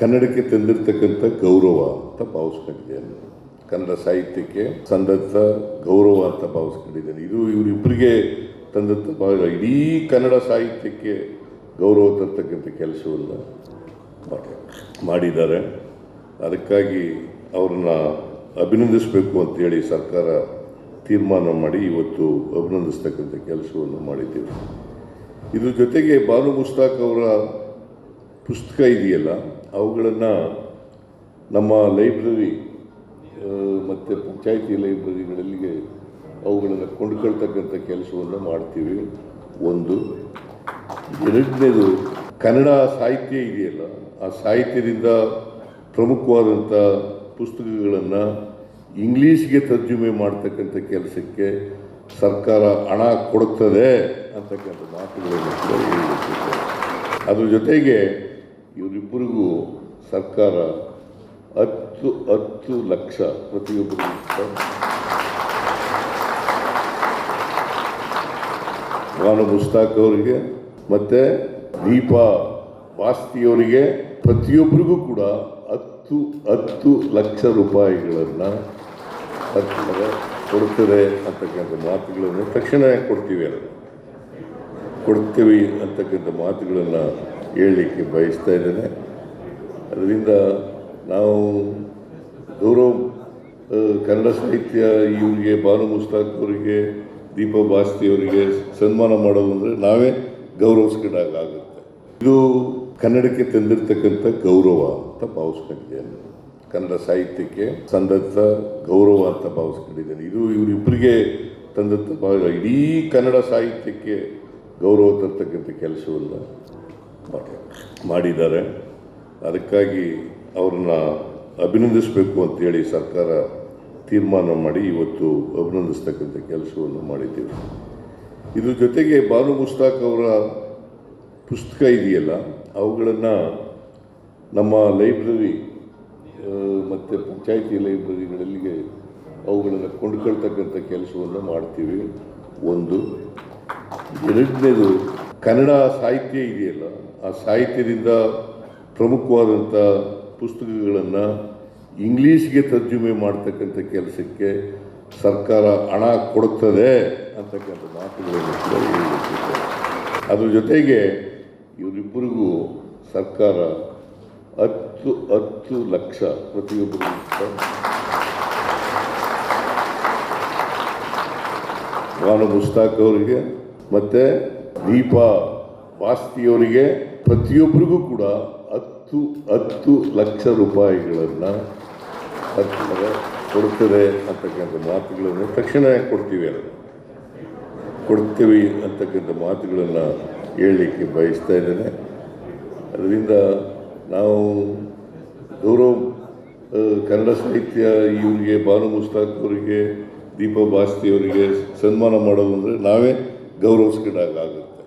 ಕನ್ನಡಕ್ಕೆ ತಂದಿರತಕ್ಕಂಥ ಗೌರವ ಅಂತ ಭಾವಿಸ್ಕೊಂಡಿದ್ದೇನೆ ಕನ್ನಡ ಸಾಹಿತ್ಯಕ್ಕೆ ತಂದಂಥ ಗೌರವ ಅಂತ ಭಾವಿಸ್ಕೊಂಡಿದ್ದೇನೆ. ಇದು ಇವರಿಬ್ಬರಿಗೆ ತಂದಂಥ ಭಾವ ಇಡೀ ಕನ್ನಡ ಸಾಹಿತ್ಯಕ್ಕೆ ಗೌರವ ತರ್ತಕ್ಕಂಥ ಕೆಲಸವನ್ನು ಮಾಡಿ- ಮಾಡಿದ್ದಾರೆ. ಅದಕ್ಕಾಗಿ ಅವ್ರನ್ನ ಅಭಿನಂದಿಸಬೇಕು ಅಂತೇಳಿ ಸರ್ಕಾರ ತೀರ್ಮಾನ ಮಾಡಿ ಇವತ್ತು ಅಭಿನಂದಿಸ್ತಕ್ಕಂಥ ಕೆಲಸವನ್ನು ಮಾಡಿದ್ದೇವೆ. ಇದ್ರ ಜೊತೆಗೆ ಬಾನು ಮುಸ್ತಾಕ್ ಅವರ ಪುಸ್ತಕ ಇದೆಯಲ್ಲ, ಅವುಗಳನ್ನು ನಮ್ಮ ಲೈಬ್ರರಿ ಮತ್ತು ಪಂಚಾಯಿತಿ ಲೈಬ್ರರಿಗಳಿಗೆ ಅವುಗಳನ್ನು ಕೊಂಡುಕೊಳ್ತಕ್ಕಂಥ ಕೆಲಸವನ್ನು ಮಾಡ್ತೀವಿ. ಒಂದು. ಎರಡನೇದು, ಕನ್ನಡ ಸಾಹಿತ್ಯ ಇದೆಯಲ್ಲ, ಆ ಸಾಹಿತ್ಯದಿಂದ ಪ್ರಮುಖವಾದಂಥ ಪುಸ್ತಕಗಳನ್ನು ಇಂಗ್ಲೀಷ್ಗೆ ತರ್ಜುಮೆ ಮಾಡ್ತಕ್ಕಂಥ ಕೆಲಸಕ್ಕೆ ಸರ್ಕಾರ ಹಣ ಕೊಡುತ್ತದೆ ಅಂತಕ್ಕಂಥ ಮಾತುಗಳನ್ನು ಅದ್ರ ಜೊತೆಗೆ ಇವರಿಬ್ಬರಿಗೂ ಸರ್ಕಾರ ಹತ್ತು ಹತ್ತು ಲಕ್ಷ ಪ್ರತಿಯೊಬ್ಬರಿಗೂ ಭಾನು ವಾನು ಮುಸ್ತಾಕ್ ಅವರಿಗೆ ಮತ್ತೆ ದೀಪಾ ವಾಸ್ತಿಯವರಿಗೆ ಪ್ರತಿಯೊಬ್ಬರಿಗೂ ಕೂಡ ಹತ್ತು ಹತ್ತು ಲಕ್ಷ ರೂಪಾಯಿಗಳನ್ನು ಸರ್ಕಾರ ಕೊಡ್ತದೆ ಅಂತಕ್ಕಂಥ ಮಾತುಗಳನ್ನು ತಕ್ಷಣ ಕೊಡ್ತೀವಿ ಕೊಡ್ತೀವಿ ಅಂತಕ್ಕಂಥ ಮಾತುಗಳನ್ನು ಹೇಳಲಿಕ್ಕೆ ಬಯಸ್ತಾ ಇದ್ದೇನೆ. ಅದರಿಂದ ನಾವು ಗೌರವ ಕನ್ನಡ ಸಾಹಿತ್ಯ, ಇವರಿಗೆ ಬಾನು ಮುಸ್ತಾಕ್ ಅವರಿಗೆ, ದೀಪ ಬಾಸ್ತಿ ಅವರಿಗೆ ಸನ್ಮಾನ ಮಾಡೋದು ಅಂದರೆ ನಾವೇ ಗೌರವಿಸ್ಕೊಂಡಾಗುತ್ತೆ ಇದು ಕನ್ನಡಕ್ಕೆ ತಂದಿರತಕ್ಕಂಥ ಗೌರವ ಅಂತ ಭಾವಿಸ್ಕೊಂಡಿದ್ದೇನೆ. ಕನ್ನಡ ಸಾಹಿತ್ಯಕ್ಕೆ ತಂದಂಥ ಗೌರವ ಅಂತ ಭಾವಿಸ್ಕೊಂಡಿದ್ದೇನೆ. ಇದು ಇವರಿಬ್ಬರಿಗೆ ತಂದಂಥ ಭಾವ ಇಡೀ ಕನ್ನಡ ಸಾಹಿತ್ಯಕ್ಕೆ ಗೌರವ ತರ್ತಕ್ಕಂಥ ಕೆಲಸವಲ್ಲ. ಮಾಡಿದ್ದಾರೆ. ಅದಕ್ಕಾಗಿ ಅವ್ರನ್ನ ಅಭಿನಂದಿಸಬೇಕು ಅಂತೇಳಿ ಸರ್ಕಾರ ತೀರ್ಮಾನ ಮಾಡಿ ಇವತ್ತು ಅಭಿನಂದಿಸ್ತಕ್ಕಂಥ ಕೆಲಸವನ್ನು ಮಾಡಿದ್ದೇವೆ. ಇದ್ರ ಜೊತೆಗೆ ಬಾನು ಮುಸ್ತಾಕ್ ಅವರ ಪುಸ್ತಕ ಇದೆಯಲ್ಲ, ಅವುಗಳನ್ನು ನಮ್ಮ ಲೈಬ್ರರಿ ಮತ್ತು ಪಂಚಾಯಿತಿ ಲೈಬ್ರರಿಗಳಿಗೆ ಅವುಗಳನ್ನು ಕೊಂಡುಕೊಳ್ತಕ್ಕಂಥ ಕೆಲಸವನ್ನು ಮಾಡ್ತೀವಿ. ಒಂದು. ಎರಡನೇದು ಕನ್ನಡ ಸಾಹಿತ್ಯ ಇದೆಯಲ್ಲ ಆ ಸಾಹಿತ್ಯದಿಂದ ಪ್ರಮುಖವಾದಂಥ ಪುಸ್ತಕಗಳನ್ನು ಇಂಗ್ಲೀಷ್ಗೆ ತರ್ಜುಮೆ ಮಾಡ್ತಕ್ಕಂಥ ಕೆಲಸಕ್ಕೆ ಸರ್ಕಾರ ಹಣ ಕೊಡುತ್ತದೆ ಅಂತಕ್ಕಂಥ ಮಾತುಗಳನ್ನು ಕೂಡ ಅದ್ರ ಜೊತೆಗೆ ಇವರಿಬ್ಬರಿಗೂ ಸರ್ಕಾರ ಹತ್ತು ಹತ್ತು ಲಕ್ಷ ಪ್ರತಿಯೊಬ್ಬರಿಗೂ ಭಾನು ಮುಸ್ತಾಕ್ ಅವರಿಗೆ ಮತ್ತು ದೀಪಾ ವಾಸ್ತಿಯವರಿಗೆ ಪ್ರತಿಯೊಬ್ಬರಿಗೂ ಕೂಡ ಹತ್ತು ಹತ್ತು ಲಕ್ಷ ರೂಪಾಯಿಗಳನ್ನು ಕೊಡ್ತದೆ ಅಂತಕ್ಕಂಥ ಮಾತುಗಳನ್ನು ತಕ್ಷಣ ಕೊಡ್ತೀವಿ ಅದನ್ನು ಕೊಡ್ತೀವಿ ಅಂತಕ್ಕಂಥ ಮಾತುಗಳನ್ನು ಹೇಳಲಿಕ್ಕೆ ಬಯಸ್ತಾ ಇದ್ದೇನೆ. ಅದರಿಂದ ನಾವು ಗೌರವ ಕನ್ನಡ ಸಾಹಿತ್ಯ, ಇವರಿಗೆ ಬಾನು ಮುಸ್ತಾಕ್ ಅವರಿಗೆ, ದೀಪಾ ಬಾಸ್ತಿ ಅವರಿಗೆ ಸನ್ಮಾನ ಮಾಡೋದು ಅಂದರೆ ನಾವೇ ಗೌರವಿಸ್ಕೊಂಡಾಗುತ್ತೆ